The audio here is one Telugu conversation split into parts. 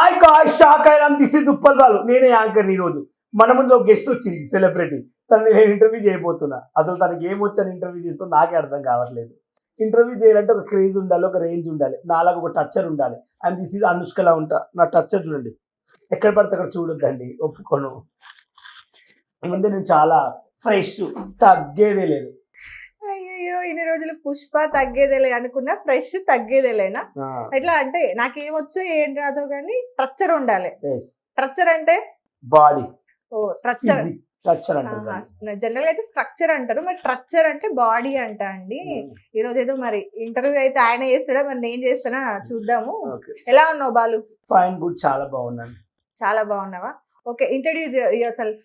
ఆయ్ కాయ్ షాక్ అయినాం దిస్ ఇస్ ఉప్పల్ బాలు నేనే యాంకర్ ఈ రోజు. మన ముందు ఒక గెస్ట్ వచ్చింది సెలబ్రిటీ తను నేను ఇంటర్వ్యూ చేయబోతున్నా. అసలు తనకి ఏం ఇంటర్వ్యూ చేస్తే నాకే అర్థం కావట్లేదు. ఇంటర్వ్యూ చేయాలంటే ఒక క్రేజ్ ఉండాలి ఒక రేంజ్ ఉండాలి. నాలాగా ఒక టచ్చర్ ఉండాలి. అండ్ దిస్ ఇస్ అనుష్కలా ఉంటా. నా టచ్చర్ చూడండి. ఎక్కడ పడితే అక్కడ చూడొద్దండి. ఒప్పుకోను. ముందే నేను చాలా ఫ్రెష్ తగ్గేదే లేదు. అయ్యో ఇన్ని రోజులు పుష్ప తగ్గేదేలే అనుకున్నా ఫ్రెష్ తగ్గేదేలేనా ఎట్లా అంటే నాకేమొచ్చో ఏం రాదో కానీ ట్రచ్చర్ ఉండాలి. ట్రచ్చర్ అంటే? బాడీ. ఓ దాన్ని. జనరల్ అయితే స్ట్రక్చర్ అంటారు. మరి ట్రచ్చర్ అంటే బాడీ అంట అండి. ఈ రోజు ఏదో మరి ఇంటర్వ్యూ అయితే ఆయన చేస్తాడా? మరి నేను చేస్తానా? చూద్దాము. ఎలా ఉన్నావు బాలు? ఫైన్ గుడ్ చాలా బాగున్నాను. చాలా బాగున్నావా? Okay introduce your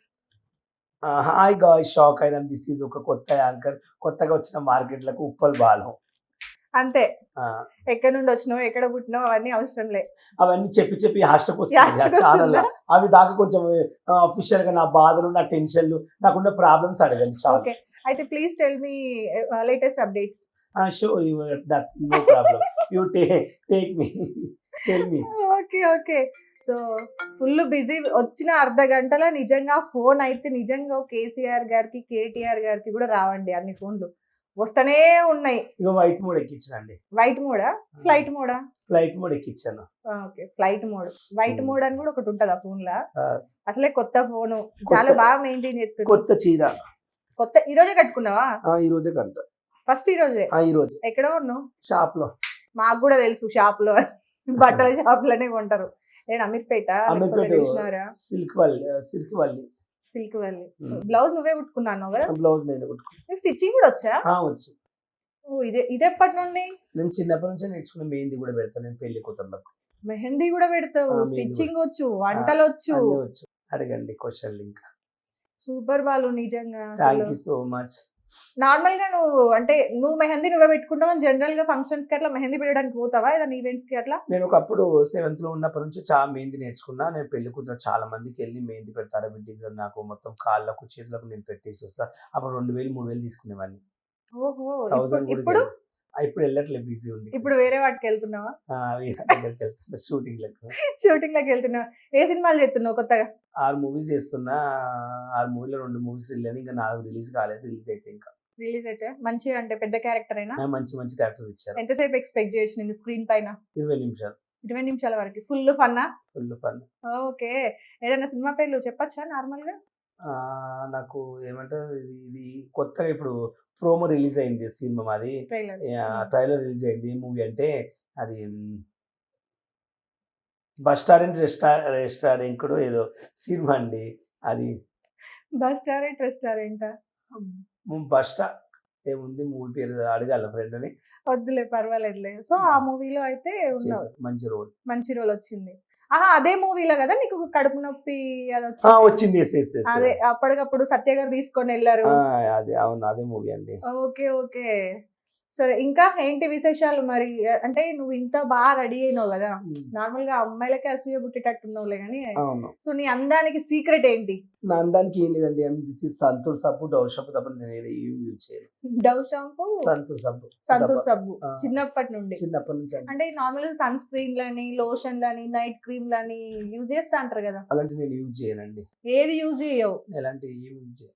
yourself hi guy అయినా దిస్ ఈజ్ ఒక కొత్త యాంకర్. కొత్తగా వచ్చిన మార్కెట్లకు ఉప్పల్ బాలం అంతే. ఎక్కడి నుండి వచ్చినావు ఎక్కడ పుట్టినావు అవన్నీ అవసరం లే. అవన్నీ చెప్పి చెప్పి ఛానల్ వస్తుందా? అవి దాకా కొంచెం అఫీషియల్గా నా బాధలు నా టెన్షన్లు నాకున్న ప్రాబ్లమ్స్ అడగండి ఓకే. అయితే please tell me latest updates show that no problem you take me okay okay. So full busy వచ్చిన అర్ధ గంటల నిజంగా ఫోన్ అయితే నిజంగా కేసీఆర్ గారికి కేటీఆర్ గారికి కూడా రావండి అన్ని ఫోన్లు. వస్తూనే ఉన్నాయి. ఇక వైట్ మోడ్ ఎక్కించానండి వైట్ మోడా? ఫ్లైట్ మోడా? Flight mode ఎక్కించాను. Okay. Flight mode. White Hmm. Mode అని కూడా ఒకటి ఉంటుందా ఫోన్ లా ఆ, అసలే కొత్త ఫోను. చాలా బాగా మెయింటైన్ చేస్తున్నారు. కొత్త చీర. కొత్త ఈ రోజే కట్టుకున్నావా? ఆ, ఈ రోజే కంట ఫస్ట్ ఈ రోజే? ఆ, ఈ రోజే. ఎక్కడ ఉన్నావు? షాప్లో మాకు కూడా తెలుసు షాప్లో అని. బట్టల షాప్లోనే కొంటారు నేను Ameerpet silk Valli silk Valli. Silk Hmm. Blouse నువ్వే కుట్టుకున్నాను కదా? బ్లౌజ్ నేను కుట్టుకున్నాను స్టిచ్చింగ్ కూడా వచ్చా? వచ్చు. ఓ ఇదే ఇది ఎప్పటి నుండి? నేను చిన్నప్పటి నుంచి నేర్చుకున్న మెహందీ కూడా పెడతాను నేను పెళ్ళి కూతుర్లకు మెహందీ కూడా పెడతావు. స్టిచ్చింగ్ వచ్చు వంటలు వచ్చు. అడగండి క్వశ్చన్ ఇంకా. సూపర్ బాలు నిజంగా థ్యాంక్ యూ సో మచ్ నార్మల్గా నువ్వు అంటే నువ్వు మెహందీ నువ్వే పెట్టుకుంటావు? జనరల్గా ఫంక్షన్స్కి అట్లా మెహందీ పెట్టడానికి పోతావా? ఏదైనా ఈవెంట్స్కి అట్లా? నేను ఒకప్పుడు సెవెంత్లో ఉన్నప్పటి నుంచి చాలా మెహందీ నేర్చుకున్నా. నేను పెళ్ళి కూతురు చాలా మందికి వెళ్ళి మెహందీ పెడతారా బిడ్డ నాకు మొత్తం కాళ్ళకు చేతులకు నేను పెట్టేసి వస్తా. అప్పుడు రెండు వేలు మూడు వేలు తీసుకునేవాడిని. ఓహో! ఇప్పుడు ఇప్పుడు వెళ్ళట్లేదు బిజీ ఉంది. ఇప్పుడు వేరే వాటికి వెళ్తున్నావా? షూటింగ్ లెక్క షూటింగ్ లకి వెళ్తున్నావా? ఏ సినిమాలు చేస్తున్నావు కొత్తగా? ఆరు మూవీస్ చేస్తున్నా ఆరు మూవీలో రెండు మూవీస్ వెళ్ళాను ఇంకా నాలుగు రిలీజ్ కాలేదు రిలీజ్ అయితే ఇంకా. రిలీజ్ అయితే మంచిగా అంటే పెద్ద క్యారెక్టర్ అయినా? మంచి మంచి క్యారెక్టర్ ఇచ్చారు. ఎంతసేపు ఎక్స్పెక్ట్ చేయొచ్చు నేను స్క్రీన్ పైన? ఇరవై నిమిషాలు. ఇరవై నిమిషాల వరకు. ఫుల్ ఫన్నా? Full fun. ఓకే. ఏదైనా సినిమా పేర్లు చెప్పచ్చా నార్మల్గా నాకు ఏమంటారు ఇది కొత్తగా ఇప్పుడు ప్రోమో రిలీజ్ అయింది సినిమా మాది. ట్రైలర్. రిలీజ్ అయింది మూవీ అంటే అది బస్ స్టారెంట్ రెస్టా రెస్టారెంట్ కూడా ఏదో సినిమా అండి అది. Bus restaurant? రెస్టారెంట్ బస్ స్టా ఏముంది మూవీ పేరు అడగాల ఫ్రెండ్ అని వద్దులే పర్వాలేదులే. సో ఆ మూవీలో అయితే. మంచి రోల్. మంచి రోల్ వచ్చింది. ఆహా అదే మూవీలో కదా నీకు కడుపు నొప్పి అది వచ్చింది? అదే అప్పటికప్పుడు సత్య గారు తీసుకొని వెళ్ళారు. అదే అవును అదే మూవీ అండి. Okay okay. సరే ఇంకా ఏంటి విశేషాలు మరి? అంటే నువ్వు ఇంత బాగా రెడీ అయినావు కదా? నార్మల్గా అమ్మాయిలకే అసూయ పుట్టేటట్టున్నావులే కానీ సో నీ అందానికి సీక్రెట్ ఏంటి? నా అందానికి ఏం లేదండి. దిస్ ఇస్ సంతూర్ సబ్బు డౌ సబ్బు తప్ప నేను యూజ్ చేయను. Dove shampoo? సంతూర్ సబ్బు సంతూర్. సబ్బు. చిన్నప్పటి నుండి. చిన్నప్పటి నుంచి. అంటే నార్మల్ సన్ స్క్రీన్ లని లోషన్ లని నైట్ క్రీమ్ లని యూజ్ చేస్తా అంటారు కదా? అలాంటి నేను యూజ్ చేయనండి. ఏది యూజ్ చేయవు? ఎలాంటి యూజ్ చేయను.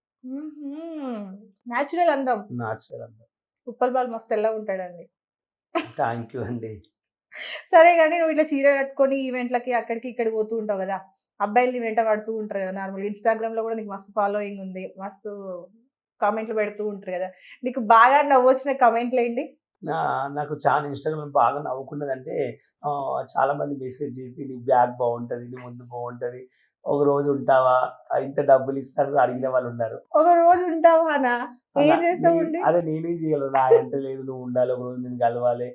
న్యాచురల్ అందం. నాచురల్ అంతా ఉప్పల్ బాల్ మస్తు ఎలా ఉంటాడండి. థ్యాంక్ యూ అండి. సరే కానీ నువ్వు ఇట్లా చీర కట్టుకొని ఈవెంట్లకి అక్కడికి ఇక్కడికి పోతూ ఉంటావు కదా అబ్బాయిల్ని వెంట పడుతూ ఉంటారు కదా నార్మల్ ఇన్స్టాగ్రామ్లో కూడా నీకు మస్తు ఫాలోయింగ్ ఉంది మస్తు కామెంట్లు పెడుతూ ఉంటారు కదా. నీకు బాగా నవ్వొచ్చిన కామెంట్లు ఏంటి? నాకు చాలా ఇన్స్టాగ్రామ్ బాగా నవ్వుకున్నదంటే ఆ, చాలా మంది మెసేజ్ చేసి నీ బ్యాగ్ బాగుంటది నీ ముందు బాగుంటది ఒక రోజు ఉంటావా? ఇంత డబ్బులు ఇస్తారు అడిగిన వాళ్ళు ఉన్నారు. ఒక రోజు ఉంటావా? అదే నేనేం చేయగలను నా అంటే లేదు నువ్వు ఉండాలి ఒక రోజు నేను కలవాలి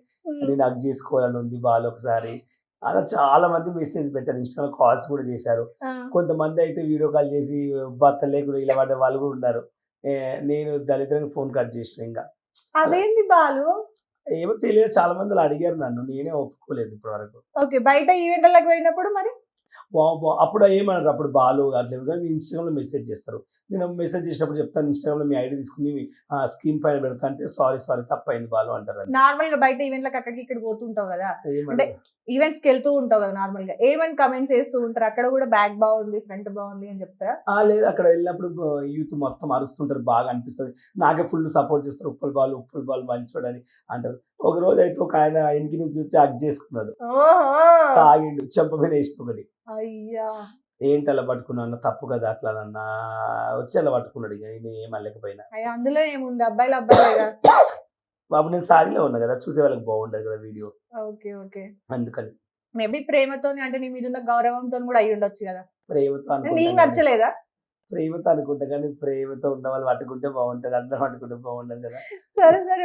నేను హక్ చేసుకోవాలని ఉంది వాళ్ళు ఒకసారి. అలా చాలా మంది మెసేజ్ పెట్టారు ఇన్స్టాగ్రామ్ కాల్స్ కూడా చేశారు. కొంతమంది అయితే వీడియో కాల్ చేసి భర్త లేకుండా ఇలా పడ్డ వాళ్ళు కూడా ఉన్నారు. నేను దళితులకు ఫోన్ కట్ చేసిన ఇంకా. అదేంటి బాలు? ఏమో తెలియదు చాలా మంది అడిగారు నన్ను నేనే ఒప్పుకోలేదు ఇప్పటి వరకు ఓకే బయట ఈవెంట్లకు పోయినప్పుడు మరి? బా అప్పుడు ఏమన్నారు అప్పుడు బాలు అట్లా కానీ ఇన్స్టాగ్రామ్లో మెసేజ్ చేస్తారు. నేను మెసేజ్ చేసినప్పుడు చెప్తాను ఇన్స్టాగ్రామ్లో మీ ఐడి తీసుకుని స్క్రీన్ పైన పెడతా అంటే సారీ సారీ తప్పైంది బాలు అంటారు. నార్మల్గా బయట ఈవెంట్లకు అక్కడికి ఇక్కడ పోతుంటావు కదా? అంటే ఈవెంట్స్కి వెళ్తూ ఉంటావు కదా నార్మల్గా ఏమని కమెంట్స్ చేస్తూ ఉంటారు? అక్కడ కూడా బ్యాక్ బాగుంది ఫ్రంట్ బాగుంది అని చెప్తారా? లేదు అక్కడ వెళ్ళినప్పుడు యూత్ మొత్తం అరుస్తుంటారు బాగా అనిపిస్తుంది. నాకే ఫుల్ సపోర్ట్ చేస్తారు. ఉప్పల్ బాల్ ఉప్పల్ బాల్ మంచోడని అంటారు. ఒక రోజు అయితే ఒక ఆయన ఇంటికి నుంచి వచ్చి హక్ చేసుకున్నాడు. తాగిండు చెంప మీద ఒకటి. అయ్యా! ఏంటి అలా పట్టుకున్నాను తప్పు కదా అట్లా అన్న? వచ్చి అలా పట్టుకున్నాడు ఇక నేను ఏం అనలేకపోయినా. అయ్యా అందులో ఏముంది? అబ్బాయిలు అబ్బాయిలేగా బాబు నేను సాగిలో ఉన్నా కదా చూసే వాళ్ళకి బాగుండదు కదా వీడియో. Okay okay. అందుకని. మేబీ ప్రేమతో అంటే నీ మీద ఉన్న గౌరవంతో కూడా అయి ఉండొచ్చు కదా? ప్రేమతో నీకు నచ్చలేదా? ప్రేమతో అనుకుంటా కానీ ప్రేమతో ఉన్న వాళ్ళు పట్టుకుంటే బాగుంటది అందరూ పట్టుకుంటే బాగుండదు కదా. సరే సరే.